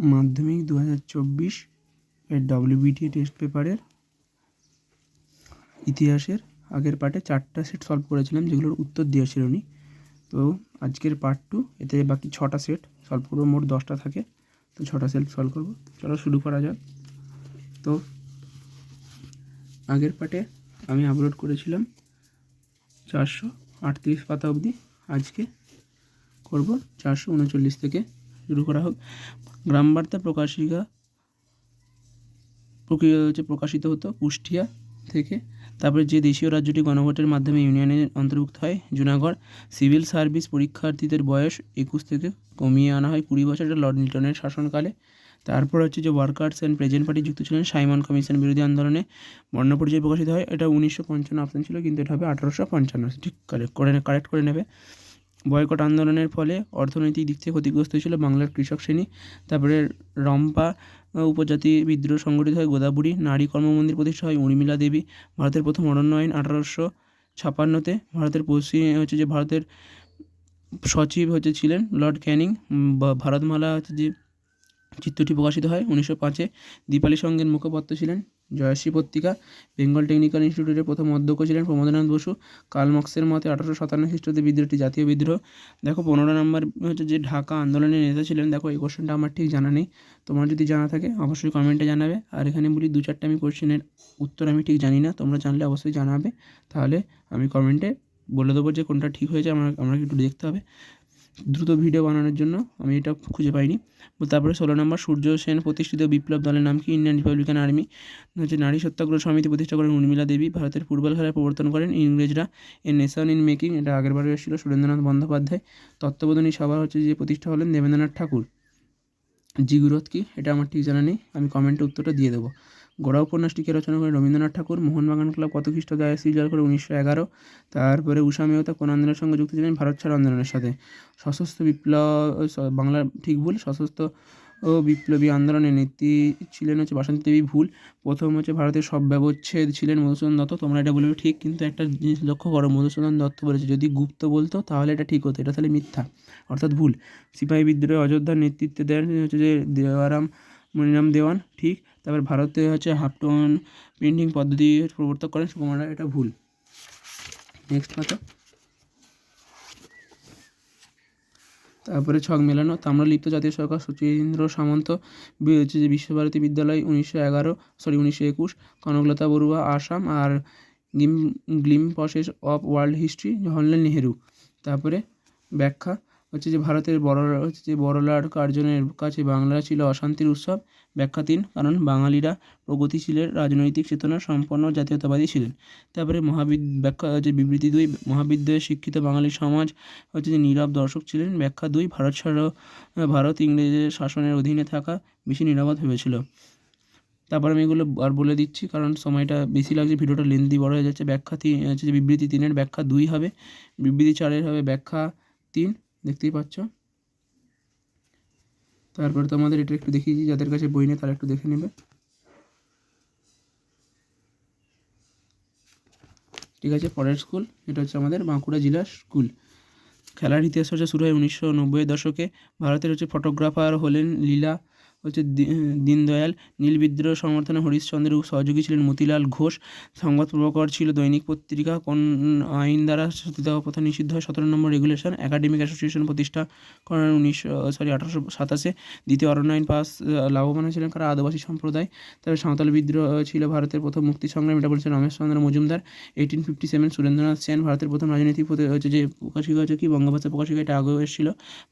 মাধ্যমিক দু হাজার চব্বিশ এর টেস্ট পেপারের ইতিহাসের আগের পার্টে চারটা সেট সলভ করেছিলাম, যেগুলোর উত্তর দেওয়া ছিল নি। তো আজকের পার্ট টু এতে বাকি ছটা সেট সলভ করব, মোট দশটা থাকে, তো ছটা সেট সলভ করব। চলো শুরু করা যাক। তো আগের পার্টে আমি আপলোড করেছিলাম চারশো আটত্রিশ পাতা অবধি। আজকে করব চারশো উনচল্লিশ থেকে শুরু করা হোক। গ্রাম বার্তা প্রকাশিকা প্রক্রিয়া হচ্ছে প্রকাশিত হতো কুষ্টিয়া থেকে। তারপরে যে দেশীয় রাজ্যটি গণভোটের মাধ্যমে ইউনিয়নে অন্তর্ভুক্ত হয়, জুনাগড়। সিভিল সার্ভিস পরীক্ষার্থীদের বয়স একুশ থেকে কমিয়ে আনা হয় কুড়ি বছর লর্ড মিল্টনের শাসনকালে। তারপর হচ্ছে যে ওয়ার্কার্স অ্যান্ড প্রেজেন্ট পার্টি যুক্ত ছিলেন সাইমন কমিশন বিরোধী আন্দোলনে। বর্ণ পরিচয় প্রকাশিত হয়, এটা উনিশশো পঞ্চান্ন অপশন ছিল, কিন্তু এটা হবে আঠারোশো পঞ্চান্ন। ঠিক কারেক্ট করে কারেক্ট করে নেবে। বয়কট আন্দোলনের ফলে অর্থনৈতিক দিক থেকে ক্ষতিগ্রস্ত হয়েছিল বাংলার কৃষক শ্রেণি। তারপরে রম্পা উপজাতি বিদ্রোহ সংগঠিত হয় গোদাবরী। নারী কর্মমন্দির প্রতিষ্ঠা হয় উর্মিলা দেবী। ভারতের প্রথম অরণ্য আইন আঠারোশো ছাপান্নতে। ভারতের পশ্চিম হচ্ছে যে ভারতের সচিব হচ্ছে ছিলেন লর্ড ক্যানিং। ভারতমালা হচ্ছে যে চিত্রটি প্রকাশিত হয় উনিশশো পাঁচে। দীপালি সঙ্গের মুখপাত্র ছিলেন জয়শ্রী পত্রিকা, বেঙ্গল টেকনিক্যাল ইনস্টিটিউটের প্রথম অধ্যক্ষ ছিলেন প্রমোদনাথ বসু কার্ল মার্ক্সের মতে আঠারোশো সাতান্ন খ্রিস্টাব্দে বিদ্রোহটি জাতীয় বিদ্রোহ। দেখো, পনেরো নম্বর হচ্ছে যে ঢাকা আন্দোলনের নেতা ছিলেন, দেখো এই কোশ্চেনটা আমার ঠিক জানা নেই। তোমার যদি জানা থাকে, অবশ্যই কমেন্টে জানাবে। আর এখানে বলি, দু চারটে আমি কোশ্চেনের উত্তর আমি ঠিক জানি না, তোমরা জানলে অবশ্যই জানাবে। তাহলে আমি কমেন্টে বলে দেবো যে কোনটা ঠিক হয়েছে, আমার আমাকে একটু দেখতে হবে। দ্রুত ভিডিও বানানোর জন্য, আমি এটা খুঁজে পাইনি। তারপরে ষোলো নম্বর, সূর্য সেন প্রতিষ্ঠিত বিপ্লব দলের নাম কি? Indian Republican Army. হচ্ছে নারী সত্যাগ্রহ সমিতি প্রতিষ্ঠা করেন উর্মিলা দেবী। ভারতের ফুটবল খেলার প্রবর্তন করেন ইংরেজরা। এ নেশন ইন মেকিং, এটা আগের বারে এসেছিল, সুরেন্দ্রনাথ বন্দ্যোপাধ্যায়। তত্ত্ববোধনী সভা হচ্ছে যে প্রতিষ্ঠা হলেন দেবেন্দ্রনাথ ঠাকুর। জিগুরত কি? এটা আমার ঠিক জানা নেই, আমি কমেন্টে উত্তরটা দিয়ে দেবো। গোড়া উপন্যাসটিকে রচনা করেন রবীন্দ্রনাথ ঠাকুর, মোহনবাগান ক্লাব কত খ্রিস্টাব্দে আইএসসি জয় করে উনিশশো এগারো। তারপরে উষা মেহতা কোন আন্দোলনের সঙ্গে যুক্ত ছিলেন? ভারত ছাড় আন্দোলনের সাথে। সশস্ত্র বিপ্লব বাংলা ঠিক ভুল? সশস্ত্র ও বিপ্লবী আন্দোলনের নেত্রী ছিলেন হচ্ছে বাসন্তী দেবী, ভুল। প্রথম হচ্ছে ভারতের সব ব্যবচ্ছেদ ছিলেন মধুসূদন দত্ত, তোমরা এটা বলবে, ঠিক, কিন্তু একটা জিনিস লক্ষ্য করো, মধুসূদন দত্ত বলেছে, যদি গুপ্ত বলতো, তাহলে এটা ঠিক হতো, এটা তাহলে মিথ্যা, অর্থাৎ ভুল। সিপাহী বিদ্রোহে অযোধ্যার নেতৃত্বে দেন হচ্ছে যে দেওয়ারাম মনিরাম দেওয়ান, ঠিক। তারপর ভারতে হচ্ছে হাফটোন প্রিন্টিং পদ্ধতি প্রবর্তক করেন সুকুমার এটা ভুল। নেক্সট কথা তারপরে ছক মেলানো, তাম্রলিপ্ত জাতীয় সরকার সচিন্দ্র সামন্ত হচ্ছে যে বিশ্বভারতী বিদ্যালয় উনিশশো এগারো সরি উনিশশো একুশ, কনকলতা বড়ুয়া, আসাম আর গিম glimpses of world history, Jawaharlal Nehru. তারপরে ব্যাখ্যা হচ্ছে যে ভারতের বড়, হচ্ছে যে বড়লাট কার্জনের কাছে বাংলা ছিল অশান্তির উৎসব। ব্যাখ্যা তিন, কারণ বাঙালিরা প্রগতিশীলের রাজনৈতিক চেতনা সম্পন্ন জাতীয়তাবাদী ছিলেন। তারপরে মহাবিদ, ব্যাখ্যা হচ্ছে বিবৃতি দুই মহাবিদ্যালয়ে শিক্ষিত বাঙালি সমাজ হচ্ছে যে নীরব দর্শক ছিলেন। ব্যাখ্যা দুই, ভারত ভারত ইংরেজের শাসনের অধীনে থাকা বেশি নিরাপদ ভেবেছিল। তারপর আমি এগুলো আর বলে দিচ্ছি, কারণ সময়টা বেশি লাগছে, ভিডিওটা লেন্দি বড় হয়ে যাচ্ছে। ব্যাখ্যা তিন, হচ্ছে যে বিবৃতি তিনের ব্যাখ্যা দুই হবে, বিবৃতি চারের হবে ব্যাখ্যা তিন। দেখতেই পাচ্ছ। তারপরে তোমাদের এটা একটু দেখিয়েছি যাদের কাছে বই নেই তারা একটু দেখে নেবে। ঠিক আছে, পরের স্কুল, এটা হচ্ছে আমাদের বাঁকুড়া জেলার স্কুল। খেলার ইতিহাস হচ্ছে শুরু হয় উনিশশো নব্বই দশকে। ভারতের হচ্ছে ফটোগ্রাফার হলেন লীলা হচ্ছে দীনদয়াল। নীল বিদ্রোহ সমর্থনে হরিশ্চন্দ্রের সহযোগী ছিলেন মতিলাল ঘোষ। সংবাদ প্রভাকর ছিল দৈনিক পত্রিকা। কোন আইন দ্বারা সতীদাহ প্রথা নিষিদ্ধ হয়? সতেরো নম্বর রেগুলেশন। একাডেমিক অ্যাসোসিয়েশন প্রতিষ্ঠা করেন উনিশশো সরি আঠারোশো সাতাশে। দ্বিতীয় অরণ্য আইন পাস লাভবান হয়েছিলেন কারা? আদিবাসী সম্প্রদায়। তারপরে সাঁওতাল বিদ্রোহ ছিল ভারতের প্রথম মুক্তি সংগ্রাম। এটা বলেছেন Rameshchandra Majumdar. Eighteen fifty seven Surendranath Sen, ভারতের প্রথম রাজনৈতিক হচ্ছে যে প্রকাশিকা হচ্ছে কি? বঙ্গভাষা প্রকাশিকা, এটা আগেও এসেছিল।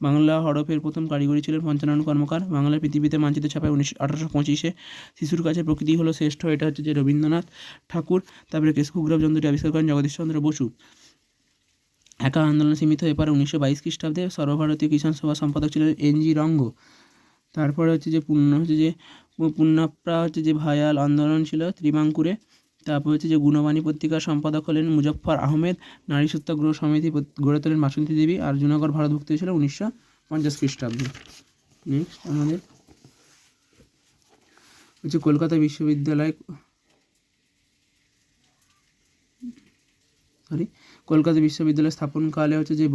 বাংলা হরফের প্রথম কারিগরি ছিলেন পঞ্চানন কর্মকার। বাংলা পৃথিবীতে মানচিত্র ছাপায় উনিশশো আঠারোশো পঁচিশে। শিশুর কাছে প্রকৃতি হলো শ্রেষ্ঠ, এটা হচ্ছে যে রবীন্দ্রনাথ ঠাকুর, তারপরে কেশকুগ্রাম যন্ত্রটি আবিষ্কার করেন জগদীশচন্দ্র বসু। একা আন্দোলন সীমিত হয়ে পড়ে উনিশশো বাইশ খ্রিস্টাব্দে সর্বভারতীয় কিষাণ সভা সম্পাদক ছিলেন এন জি রঙ্গ। তারপরে হচ্ছে যে পূর্ণ হচ্ছে যে পু- পুণ্যাপ্রা হচ্ছে যে ভায়াল আন্দোলন ছিল ত্রিবাঙ্কুরে তারপর হচ্ছে যে গুণবাণী পত্রিকার সম্পাদক হলেন মুজফ্ফর আহমেদ, নারী সত্যাগ্রহ সমিতি গড়ে তোলেন বাসন্তী দেবী, আর জুনাগড় ভারতভুক্ত হয়েছিল উনিশশো পঞ্চাশ খ্রিস্টাব্দে। নেক্সট আমাদের হচ্ছে কলকাতা বিশ্ববিদ্যালয় সরি কলকাতা বিশ্ববিদ্যালয় স্থাপনকালে হচ্ছে যে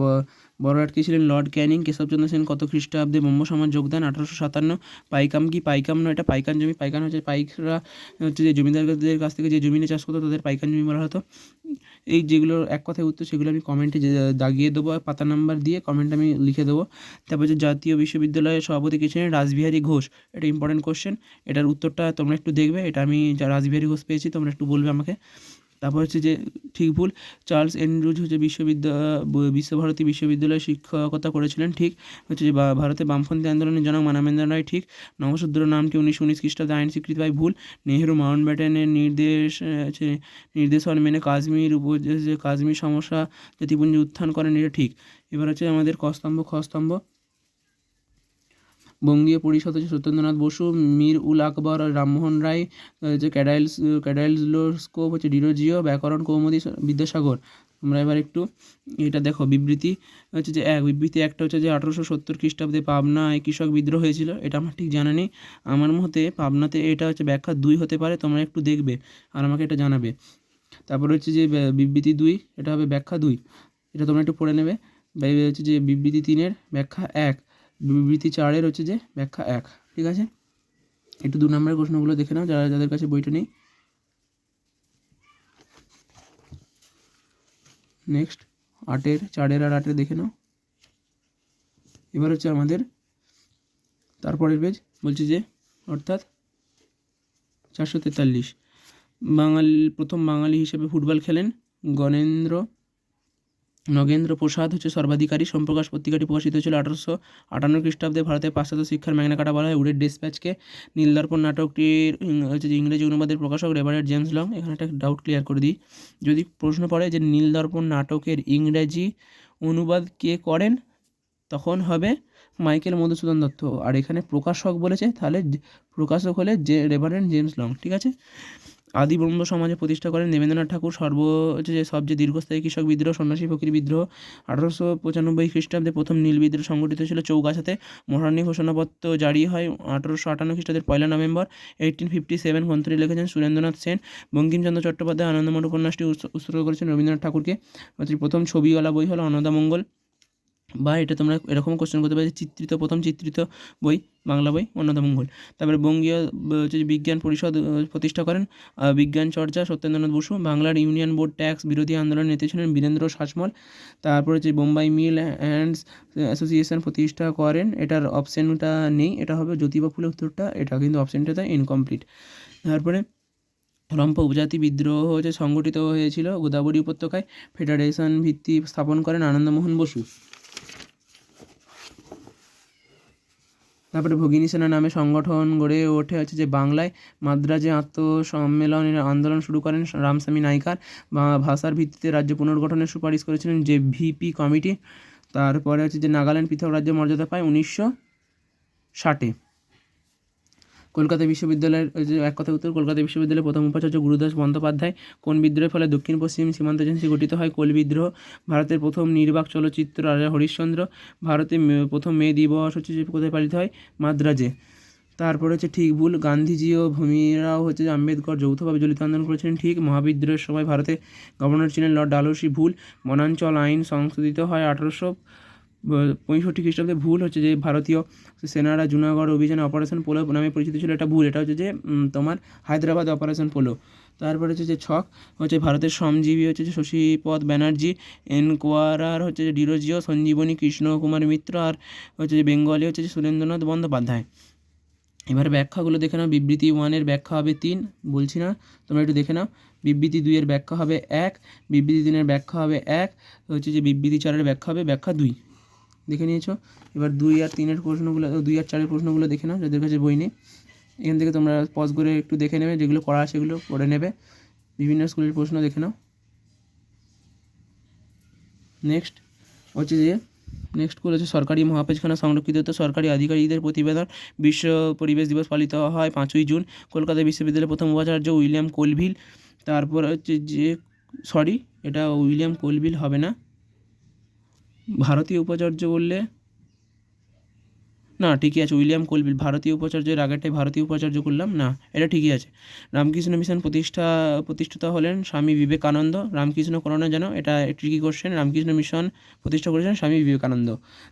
ব- বড়লাটকে ছিলেন লর্ড ক্যানিং, কেশবচন্দ্র সেন কত খ্রিস্টাব্দে ব্রহ্ম সমাজ যোগদান, আঠারোশো সাতান্ন পাইকাম কি পাইকাম নয়, এটা পাইকান জমি, পাইকান হচ্ছে পাইকরা হচ্ছে যে জমিদারদের কাছ থেকে যে জমিনে চাষ করতো, তাদের পাইকান জমি বলা হতো। এই যেগুলো এক কথায় উত্তর, সেগুলো আমি কমেন্টে দাগিয়ে দেবো পাতা নাম্বার দিয়ে কমেন্ট আমি লিখে দেবো। তারপর যে জাতীয় বিশ্ববিদ্যালয়ের সভাপতি কে ছিলেন? রাসবিহারী ঘোষ। এটা ইম্পর্টেন্ট কোশ্চেন এটার উত্তরটা তোমরা একটু দেখবে। এটা আমি রাসবিহারী ঘোষ পেয়েছি, তোমরা একটু বলবে আমাকে। তারপর হচ্ছে যে ঠিক ভুল, চার্লস এন্ড্রুজ হচ্ছে বিশ্ববিদ্যালয় বিশ্বভারতী বিশ্ববিদ্যালয়ে শিক্ষকতা করেছিলেন, ঠিক হচ্ছে যে ভারতে বামপন্থী আন্দোলনের জনক মানামেন্দ্র রায়, ঠিক নবশূদ্র নামটি উনিশশো উনিশ খ্রিস্টাব্দে আইন স্বীকৃতি পায়, ভুল। নেহেরু মাউন্ট ব্যাটেনের নির্দেশ, হচ্ছে নির্দেশন মেনে কাশ্মীর উপ কাশ্মীর সমস্যা জাতিপুঞ্জ উত্থান করেন, এটা ঠিক। এবার হচ্ছে আমাদের কস্তম্ভ খস্তম্ভ বঙ্গীয় পরিষদ হচ্ছে সত্যেন্দ্রনাথ বসু, মীর উল আকবর, রামমোহন রায় যে ক্যাডাইলস, ক্যাডাইলস্লোস্কোপ হচ্ছে ডিরোজিও ব্যাকরণ কৌমুদী বিদ্যাসাগর। তোমরা এবার একটু এটা দেখো, বিবৃতি হচ্ছে যে এক, বিবৃতি একটা হচ্ছে যে আঠারোশো সত্তর খ্রিস্টাব্দে পাবনায় কৃষক বিদ্রোহ হয়েছিল, এটা আমার ঠিক জানা নেই। আমার মতে পাবনাতে এটা হচ্ছে ব্যাখ্যা দুই হতে পারে, তোমরা একটু দেখবে আর আমাকে এটা জানাবে। তারপর হচ্ছে যে বিবৃতি দুই, এটা হবে ব্যাখ্যা দুই, এটা তোমরা একটু পড়ে নেবে। হচ্ছে যে বিবৃতি তিনের ব্যাখ্যা এক বিবৃতি চারের হচ্ছে যে ব্যাখ্যা এক, ঠিক আছে? একটু দু নম্বরের প্রশ্নগুলো দেখে নাও যারা যাদের কাছে বইটা নেই। নেক্সট আটের, চারের আর আটের দেখে নাও। এবার হচ্ছে আমাদের তারপরের পেজ বলছি যে, অর্থাৎ চারশো তেতাল্লিশ। বাঙালি, প্রথম বাঙালি হিসেবে ফুটবল খেলেন গণেন্দ্র নগেন্দ্র প্রসাদ হচ্ছে সর্বাধিকারী সম্প্রকাশ পত্রিকাটি প্রকাশিত হয়েছিল আঠারোশো আটান্ন খ্রিস্টাব্দে ভারতের পাশ্চাত্য শিক্ষার ম্যাগনা কাটা বলা হয়। উডের ডিসপ্যাচকে নীলদর্পণ নাটকটির হচ্ছে যে ইংরেজি অনুবাদের প্রকাশক রেভারেট জেমস লং। এখানে একটা ডাউট ক্লিয়ার করে দিই। যদি প্রশ্ন পড়ে যে নীলদর্পণ নাটকের ইংরেজি অনুবাদ কে করেন, তখন হবে মাইকেল মধুসূদন দত্ত। আর এখানে প্রকাশক বলেছে, তাহলে প্রকাশক হলে যে রেভারেন্ট জেমস লং। ঠিক আছে? আদি ব্রহ্ম সমাজে প্রতিষ্ঠা করেন দেবেন্দ্রনাথ ঠাকুর সর্ব যে সবচেয়ে দীর্ঘস্থায়ী কৃষক বিদ্রোহ, সন্ন্যাসী ফকির বিদ্রোহ, আঠারোশো পঁচানব্বই খ্রিস্টাব্দে প্রথম নীল বিদ্রোহ সংগঠিত ছিল চৌগাছাতে। মহারানী ঘোষণাপত্র জারি হয় আঠারোশো আটান্ন খ্রিস্টাব্দের পয়লা নভেম্বর। এইটিন ফিফটি সেভেন গ্রন্থটি লিখেছেন সুরেন্দ্রনাথ সেন। বঙ্কিমচন্দ্র চট্টোপাধ্যায় আনন্দমঠ উপন্যাসটি উৎস- উৎসর্গ করেছেন রবীন্দ্রনাথ ঠাকুরকে। প্রথম ছবিওয়ালা বই হলো অন্নদামঙ্গল বা এটা তোমরা এরকম কোশ্চেন করতে পারো চিত্রিত, প্রথম চিত্রিত বই। বাংলা বই অন্নদামঙ্গল তারপরে বঙ্গীয় হচ্ছে বিজ্ঞান পরিষদ প্রতিষ্ঠা করেন বিজ্ঞান চর্চা, সত্যেন্দ্রনাথ বসু, বাংলার ইউনিয়ন বোর্ড ট্যাক্স, বিরোধী আন্দোলনের নেতা ছিলেন বীরেন্দ্র শাসমল। তারপরে হচ্ছে বোম্বাই মিল অ্যান্ডস অ্যাসোসিয়েশন প্রতিষ্ঠা করেন, এটার অপশানটা নেই, এটা হবে জ্যোতিবা ফুলের উত্তরটা, এটা কিন্তু অপশানটাতে ইনকমপ্লিট তারপরে রম্পা উপজাতি বিদ্রোহ হচ্ছে সংগঠিত হয়েছিল, গোদাবরী উপত্যকায়, ফেডারেশন ভিত্তি স্থাপন করেন আনন্দমোহন বসু। তারপরে ভগিনী সেনা নামে সংগঠন গড়ে ওঠে হচ্ছে যে বাংলায় মাদ্রাজে আত্মসম্মেলনের আন্দোলন শুরু করেন রামস্বামী নাইকার। ভাষার ভিত্তিতে রাজ্য পুনর্গঠনের সুপারিশ করেছিলেন যে ভিপি কমিটি। তারপরে হচ্ছে যে নাগাল্যান্ড পৃথক রাজ্য মর্যাদা পায় উনিশশো ষাটে। কলকাতা বিশ্ববিদ্যালয়ের এক কথা উত্তর, কলকাতা বিশ্ববিদ্যালয়ের প্রথম উপাচার্য গুরুদাস বন্দ্যোপাধ্যায় কোন বিদ্রোহের ফলে দক্ষিণ পশ্চিম সীমান্ত এজেন্সি গঠিত হয়? কোল বিদ্রোহ, ভারতের প্রথম নির্বাক চলচ্চিত্র রাজা হরিশ্চন্দ্র, ভারতে প্রথম মে দিবস হচ্ছে কোথায় পালিত হয়? মাদ্রাজে। তারপরে হচ্ছে ঠিক ভুল গান্ধীজি ও ভূমিরাও হচ্ছে আম্বেদকর যৌথভাবে জলিত আন্দোলন করেছিলেন। ঠিক মহাবিদ্রোহের সময় ভারতে গভর্নর ছিলেন লর্ড ডালহৌসি। ভুল, বনাঞ্চল আইন সংশোধিত হয় আঠারোশো পঁয়ষট্টি খ্রিস্টাব্দে ভুল হচ্ছে যে ভারতীয় সেনারা জুনাগড় অভিযানে অপারেশন পোলো নামে পরিচিত ছিল। এটা ভুল। এটা হচ্ছে যে তোমার হায়দ্রাবাদ অপারেশন পোলো। তারপরে হচ্ছে যে ছক, হচ্ছে ভারতের শ্রমজীবী হচ্ছে যে শশীপদ ব্যানার্জি, এনকোয়ারার হচ্ছে যে ডিরোজিও, সঞ্জীবনী কৃষ্ণ কুমার মিত্র আর হচ্ছে যে বেঙ্গলি হচ্ছে যে সুরেন্দ্রনাথ বন্দ্যোপাধ্যায়। এবার ব্যাখ্যাগুলো দেখে নাও। বিবৃতি ওয়ানের ব্যাখ্যা হবে তিন। বলছি না, তোমরা একটু দেখে নাও। বিবৃতি দুইয়ের ব্যাখ্যা হবে এক। বিবৃতি তিনের ব্যাখ্যা হবে এক। হচ্ছে যে বিবৃতি চারের ব্যাখ্যা হবে ব্যাখ্যা দুই। দেখে নিয়েছো। এবার দুই আর তিনের প্রশ্নগুলো, দুই আর চারের প্রশ্নগুলো দেখে নাও, যাদের কাছে বই নেই। এখান থেকে তোমরা পজ করে একটু দেখে নেবে, যেগুলো করা সেগুলো পড়ে নেবে। বিভিন্ন স্কুলের প্রশ্ন দেখে নাও। নেক্সট হচ্ছে যে নেক্সট স্কুল হচ্ছে সরকারি মহাপেজখানা সংরক্ষিত। সরকারি আধিকারিকদের প্রতিবেদন, বিশ্ব পরিবেশ দিবস পালিত হয় পাঁচই জুন। কলকাতা বিশ্ববিদ্যালয়ের প্রথম উপাচার্য উইলিয়াম কোলভিল। তারপর হচ্ছে যে সরি এটা উইলিয়াম কোলভিল হবে না। ভারতীয় উপাচার্য বললে? না, ঠিকই আছে, উইলিয়াম কোলভিল। ভারতীয় উপাচার্যের আগেরটাই ভারতীয় উপাচার্য করলাম? না, এটা ঠিকই আছে। রামকৃষ্ণ মিশন প্রতিষ্ঠা, প্রতিষ্ঠিত হলেন স্বামী বিবেকানন্দ। রামকৃষ্ণ করোনা যেন এটা ট্রিকি কোশ্চেন রামকৃষ্ণ মিশন প্রতিষ্ঠা করেছেন স্বামী বিবেকানন্দ।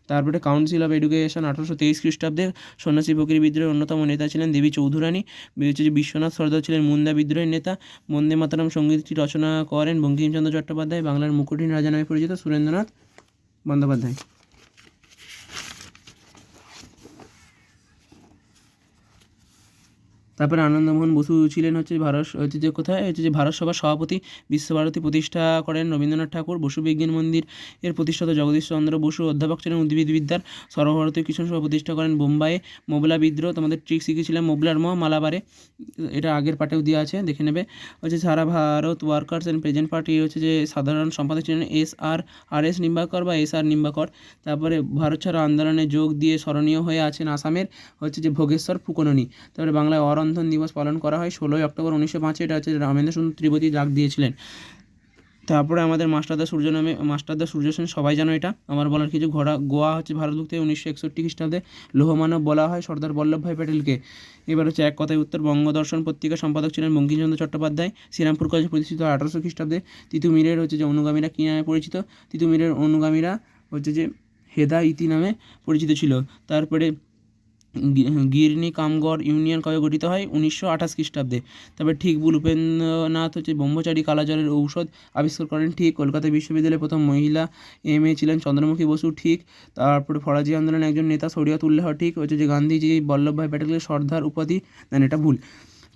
তারপরে কাউন্সিল অফ এডুকেশন আঠারোশো তেইশ খ্রিস্টাব্দে সন্ন্যাসী ফকির বিদ্রোহের অন্যতম নেতা ছিলেন দেবী চৌধুরানী। হচ্ছে বিশ্বনাথ সর্দার ছিলেন মুন্দা বিদ্রোহের নেতা। বন্দে মাতারাম সঙ্গীতটি রচনা করেন বঙ্কিমচন্দ্র চট্টোপাধ্যায়, বাংলার মুকুটহীন রাজা নামে পরিচিত সুরেন্দ্রনাথ। বন্দ্যোপাধ্যায়। তারপরে আনন্দমোহন বসু ছিলেন হচ্ছে ভারত, হচ্ছে যে কোথায়? হচ্ছে যে ভারত সভার সভাপতি, বিশ্বভারতী প্রতিষ্ঠা করেন রবীন্দ্রনাথ ঠাকুর, বসু বিজ্ঞান মন্দির এর প্রতিষ্ঠাতা জগদীশ চন্দ্র বসু, অধ্যাপক ছিলেন উদ্ভিদবিদ্যার, সর্বভারতীয় কিশোর সভা প্রতিষ্ঠা করেন বোম্বাইয়ে, মোবলা বিদ্রোহ, তোমাদের ট্রিক শিখেছিলাম, মোবলার ম, মালাবারে, এটা আগের পার্টেও দেওয়া আছে, দেখে নেবে। হচ্ছে সারা Bharat workers and peasant party হচ্ছে যে সাধারণ সম্পাদক ছিলেন এস আর আর এস নিম্বাকর বা এস আর নিম্বাকর। তারপরে ভারত ছাড়া আন্দোলনে যোগ দিয়ে স্মরণীয় হয়ে আছেন আসামের, হচ্ছে যে ভোগেশ্বর ফুকননি। তারপরে বাংলায় অরন্ধন দিবস পালন করা হয়। ষোলোই অক্টোবর উনিশশো পাঁচে, এটা হচ্ছে রামেন্দ্র সুন্দর ত্রিপতি ডাক দিয়েছিলেন। তারপরে আমাদের মাস্টারদা সূর্য নামে, মাস্টারদা সূর্য সেন, সবাই জানো এটা? আমার বলার কিছু ঘোড়া, গোয়া হচ্ছে ভারতভুক্ত উনিশশো একষট্টি খ্রিস্টাব্দে লোহমানব বলা হয় সর্দার বল্লভভাই প্যাটেলকে। এবার হচ্ছে এক কথায় উত্তর, বঙ্গদর্শন পত্রিকা সম্পাদক ছিলেন বঙ্কিমচন্দ্র চট্টোপাধ্যায়। শ্রীরামপুর কলেজে প্রতিষ্ঠিত আঠারোশো খ্রিস্টাব্দে তিতুমিরের হচ্ছে যে অনুগামীরা কী নামে পরিচিত? তিতুমিরের অনুগামীরা হচ্ছে যে হেদা ইতি নামে পরিচিত ছিল। তারপরে গিরনি কামগড় ইউনিয়ন কবে গঠিত হয়? উনিশশো আঠাশ খ্রিস্টাব্দে। তবে ঠিক উপেন্দ্রনাথ হচ্ছে ব্রহ্মচারী কালাজ্বরের ঔষধ আবিষ্কার করেন। ঠিক কলকাতা বিশ্ববিদ্যালয়ের প্রথম মহিলা এম এ ছিলেন চন্দ্রমুখী বসু। ঠিক তারপরে ফরাজি আন্দোলনের একজন নেতা শরিয়তুল্লাহ ঠিক হচ্ছে যে গান্ধীজি বল্লভভাই প্যাটেলকে সর্দার উপাধি দেন। এটা ভুল।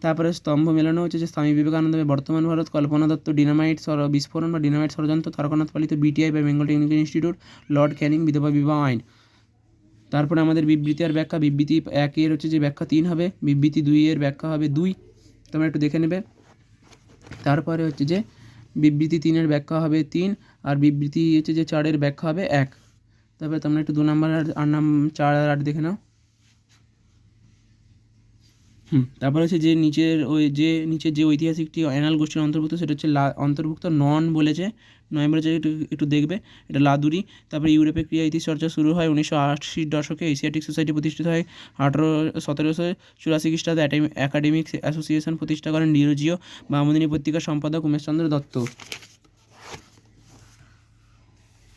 তারপরে স্তম্ভ মেলানো হচ্ছে যে স্বামী বিবেকানন্দ বর্তমান ভারত কল্পনা দত্ত ডিনামাইট সর- বিস্ফোরণ বা ডিনামাইট ষড়যন্ত্র, তারকনাথ পালিত বিটিআই বা Bengal technical institute, Lord Canning বিধবা বিবাহ আইন। তারপরে আমাদের বিবৃতি আর ব্যাখ্যা, বিবৃতি একের হচ্ছে যে ব্যাখ্যা তিন হবে, বিবৃতি দুই এর ব্যাখ্যা হবে দুই। তোমরা একটু দেখে নেবে। তারপরে হচ্ছে যে বিবৃতি তিনের ব্যাখ্যা হবে তিন আর বিবৃতি হচ্ছে যে চারের ব্যাখ্যা হবে এক। তারপরে তোমরা একটু দু নম্বর আর আট নাম চার আর আট দেখে নাও। তারপর হচ্ছে যে নিচের ওই যে নিচের যে ঐতিহাসিকটি অ্যানাল গোষ্ঠীর অন্তর্ভুক্ত, সেটা হচ্ছে লা, অন্তর্ভুক্ত নন বলেছে। নয় বলেছে একটু একটু দেখবে, এটা লাদুরি। তারপরে ইউরোপে ক্রিয়া ইতিহাস চর্চা শুরু হয় উনিশশো আশির দশকে। এশিয়াটিক সোসাইটি প্রতিষ্ঠিত হয় আঠারো সতেরোশো চুরাশি খ্রিস্টাব্দে। অ্যাকাডেমিক অ্যাসোসিয়েশন প্রতিষ্ঠা করেন ডিরোজিও মামুদিনী পত্রিকার সম্পাদক উমেশচন্দ্র দত্ত।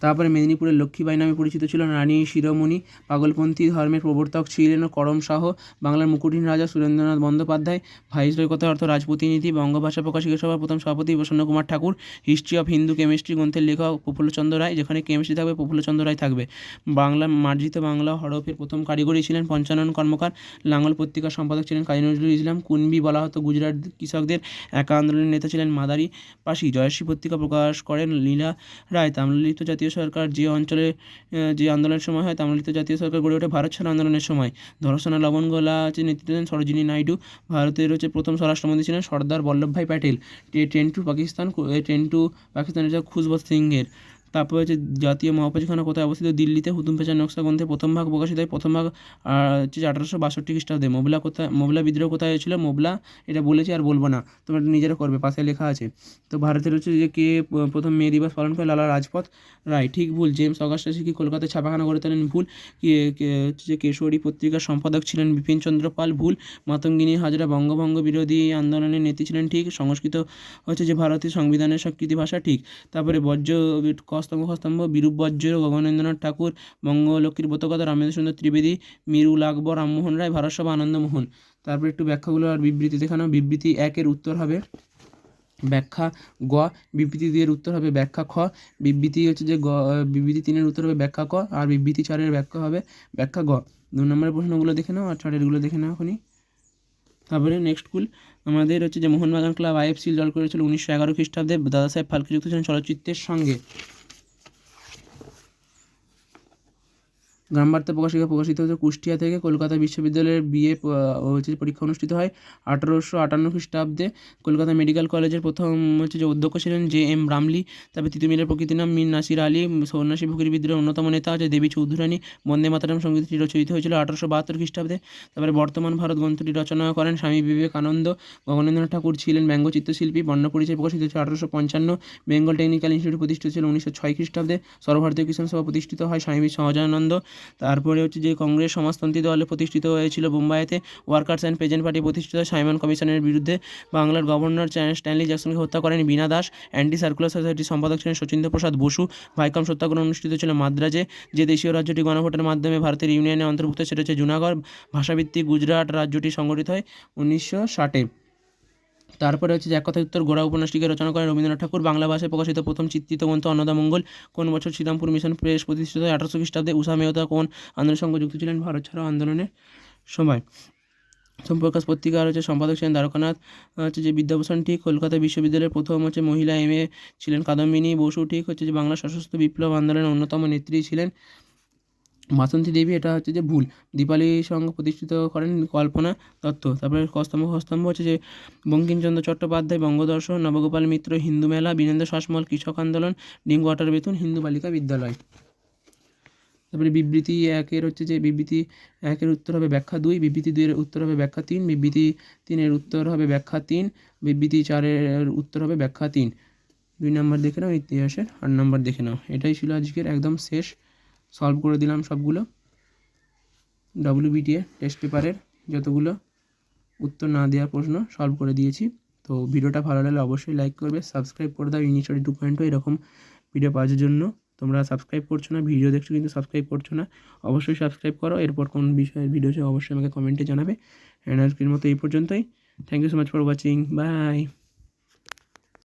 তারপরে মেদিনীপুরের লক্ষ্মীবাই নামে পরিচিত ছিল রানী শিরোমণি, পাগলপন্থী ধর্মের প্রবর্তক ছিলেন করম শাহ বাংলার মুকুটহীন রাজা সুরেন্দ্রনাথ বন্দ্যোপাধ্যায়, ভাইসরয় কথা অর্থ রাজপ্রতিনিধি, বঙ্গভাষা প্রকাশিকা সভার প্রথম সভাপতি Prasanna Kumar Thakur, history of Hindu chemistry গ্রন্থের লেখক প্রফুল্লচন্দ্র রায়, যেখানে কেমিস্ট্রি থাকবে, প্রফুল্লচন্দ্র রায় থাকবে। বাংলা মার্জিত বাংলা হরফের প্রথম কারিগরি ছিলেন পঞ্চানন কর্মকার, লাঙ্গল পত্রিকার সম্পাদক ছিলেন কাজী নজরুল ইসলাম, কুনবি বলা হতো গুজরাট কৃষকদের একা আন্দোলনের নেতা ছিলেন মাদারি পাশি জয়শ্রী পত্রিকা প্রকাশ করেন লীলা রায়, তাম্রলিপ্ত জাতীয় সরকার যে অঞ্চলে যে আন্দোলনের সময় হয় তামিলিত জাতীয় সরকার গড়ে ওঠে ভারত ছাড়া আন্দোলনের সময়। ধর্ষণা লবণ গোলা হচ্ছে নেতৃত্ব দেন সরোজিনী নাইডু। ভারতের হচ্ছে প্রথম স্বরাষ্ট্রমন্ত্রী ছিলেন Sardar Vallabhbhai Patel. Train to Pakistan train to পাকিস্তানের খুশবত সিংহের তারপর হচ্ছে জাতীয় মহাপরিখানা কোথায় অবস্থিত? দিল্লিতে হুতুম পেঁচার নকশা গ্রন্থে প্রথম ভাগ প্রকাশিত হয়। প্রথম ভাগ হচ্ছে আঠারোশো বাষট্টি খ্রিস্টাব্দে। মোবলা কোথায় মোবলা বিদ্রোহ কোথায় হয়েছিল? মোবলা, এটা বলেছি আর বলব না। তোমরা নিজেরা করবে, পাশে লেখা আছে। তো ভারতের হচ্ছে যে কে প্রথম মে দিবস পালন করে? লালা রাজপথ রায়। ঠিক ভুল, জেমস অগাস্টা কি কলকাতায় ছাপাখানা করে তোলেন ভুল। যে কেশরী পত্রিকার সম্পাদক ছিলেন বিপিন চন্দ্র পাল। ভুল, মাতঙ্গিনী হাজরা বঙ্গভঙ্গ বিরোধী আন্দোলনের নেত্রী ছিলেন ঠিক। সংস্কৃত হচ্ছে যে ভারতীয় সংবিধানের স্বীকৃতি ভাষা ঠিক। তারপরে বজ্র কস্তম্ভ খস্তম্ভ বিরূপ বজ্র, গগনেন্দ্রনাথ ঠাকুর বঙ্গলক্ষ্মীর ব্রতকথা রামেন্দ্র সুন্দর ত্রিবেদী মিরুল আকবর রামমোহন রায়, ভারতসভা, আনন্দমোহন। তারপরে একটু ব্যাখ্যাগুলো আর বিবৃতি দেখানো বিবৃতি একের উত্তর হবে ব্যাখ্যা গ। বিবৃতি দুইয়ের উত্তর হবে ব্যাখ্যা খ। বিবৃতি হচ্ছে যে গ, বিবৃতি তিনের উত্তর হবে ব্যাখ্যা ক আর বিবৃতি চারের ব্যাখ্যা হবে ব্যাখ্যা গ। দু নম্বরের প্রশ্নগুলো দেখে নাও আর চারেরগুলো দেখে নাও এখনই। তারপরে নেক্সট কুল আমাদের হচ্ছে যে মোহনবাগান ক্লাব আইএফসি দল করেছিল উনিশশো এগারো খ্রিস্টাব্দে। দাদা সাহেব ফালকে যুক্ত ছিলেন চলচ্চিত্রের সঙ্গে। গ্রামবার্তা প্রকাশিকা প্রকাশিত হচ্ছে কুষ্টিয়া থেকে। কলকাতা বিশ্ববিদ্যালয়ের বিএ হচ্ছে পরীক্ষা অনুষ্ঠিত হয় আঠারোশো আটান্ন খ্রিস্টাব্দে। কলকাতা মেডিকেল কলেজের প্রথম হচ্ছে যে অধ্যক্ষ ছিলেন জে এম রামলি তারপরে তিতুমিরের প্রকৃতি নাম মীর নাসির আলী। সন্ন্যাসী ফকির বিদ্রোহের অন্যতম নেতা আছে দেবী চৌধুরানী। বন্দে মাতারাম সঙ্গীতটি রচিত হয়েছিল আঠারোশো বাহাত্তর খ্রিস্টাব্দে। তারপরে বর্তমান ভারত গ্রন্থটি রচনা করেন স্বামী বিবেকানন্দ। গগনেন্দ্রনাথ ঠাকুর ছিলেন ব্যঙ্গচিত্রশিল্পী বর্ণ পরিচয় প্রকাশিত হয়েছে আঠারোশো পঞ্চান্ন। বেঙ্গল টেকনিক্যাল ইনস্টিটিউট প্রতিষ্ঠিত ছিল উনিশশো ছয় খ্রিস্টাব্দে। সর্বভারতীয় কিষাণ সভা প্রতিষ্ঠিত হয় স্বামী সহজানন্দ। তারপরে হচ্ছে যে কংগ্রেস সমাজতন্ত্রী দলে প্রতিষ্ঠিত হয়েছিল বোম্বাইতে ওয়ার্কার্স অ্যান্ড পেজেন্ট পার্টি প্রতিষ্ঠিত সাইমন কমিশনের বিরুদ্ধে। বাংলার গভর্নর স্ট্যানলি জ্যাকসনকে হত্যা করেন বিনা দাস। অ্যান্টি সার্কুলার সোসাইটির সম্পাদক ছিলেন শচীন্দ্র প্রসাদ বসু। ভাইকম সত্যাগ্রহ অনুষ্ঠিত ছিল মাদ্রাজে, যে দেশীয় রাজ্যটি গণভোটের মাধ্যমে ভারতের ইউনিয়নে অন্তর্ভুক্ত সেটা হচ্ছে জুনাগড়। ভাষাভিত্তিক গুজরাট রাজ্যটি সংগঠিত হয় উনিশশো ষাটে তারপরে হচ্ছে এক কথা উত্তর গোড়া উপন্যাসটিকে রচনা করেন রবীন্দ্রনাথ ঠাকুর, বাংলা ভাষায় প্রকাশিত প্রথম চিত্রিত গ্রন্থ অন্নদামঙ্গল কোন বছর শ্রীরামপুর মিশন প্রেস প্রতিষ্ঠিত আঠারোশো খ্রিস্টাব্দে উষা মেহতা কোন আন্দোলনের সঙ্গে যুক্ত ছিলেন? ভারত ছাড়াও আন্দোলনের সময়। সোমপ্রকাশ পত্রিকার হচ্ছে সম্পাদক ছিলেন দ্বারকানাথ। হচ্ছে যে বিদ্যাভূষণ ঠিক, কলকাতা বিশ্ববিদ্যালয়ের প্রথম হচ্ছে মহিলা এম এ ছিলেন। কাদম্বিনী বসু ঠিক, হচ্ছে যে বাংলা সশস্ত্র বিপ্লব আন্দোলনের অন্যতম নেত্রী ছিলেন। বাসন্তী দেবী, এটা হচ্ছে যে ভুল। দীপালি সংঘ প্রতিষ্ঠিত করেন কল্পনা দত্ত। তারপরে কস্তম্ভ হস্তম্ভ হচ্ছে যে বঙ্কিমচন্দ্র চট্টোপাধ্যায়, বঙ্গদর্শন, নবগোপাল মিত্র, হিন্দু মেলা, বীরেন্দ্র শাসমল, কৃষক আন্দোলন, ডিম, ওয়াটার বেতন, হিন্দু বালিকা বিদ্যালয়। তারপরে বিবৃতি একের হচ্ছে যে বিবৃতি একের উত্তর হবে ব্যাখ্যা দুই, বিবৃতি দুইয়ের উত্তর হবে ব্যাখ্যা তিন, বিবৃতি তিনের উত্তর হবে ব্যাখ্যা তিন, বিবৃতি চারের উত্তর হবে ব্যাখ্যা তিন। দুই নম্বর দেখে নাও, ইতিহাসের আট নম্বর দেখে নাও। এটাই ছিল আজকের একদম শেষ সলভ করে দিলাম সবগুলো। ডব্লিউবিটিএ টেস্ট পেপারের যতগুলো উত্তর না দেওয়া প্রশ্ন সলভ করে দিয়েছি। তো ভিডিওটা ভালো লাগলে অবশ্যই লাইক করবে সাবস্ক্রাইব করে দাও। ইনিশিয়ালি টু পয়েন্ট এরকম ভিডিও পাওয়ার জন্য। তোমরা সাবস্ক্রাইব করছ না ভিডিও দেখছ কিন্তু সাবস্ক্রাইব করছ না, অবশ্যই সাবস্ক্রাইব করো। এরপর কোন বিষয়ের ভিডিও চাই অবশ্যই আমাকে কমেন্টে জানাবে। অ্যান্ড আজকের মতো এই পর্যন্তই। Thank you so much for watching bye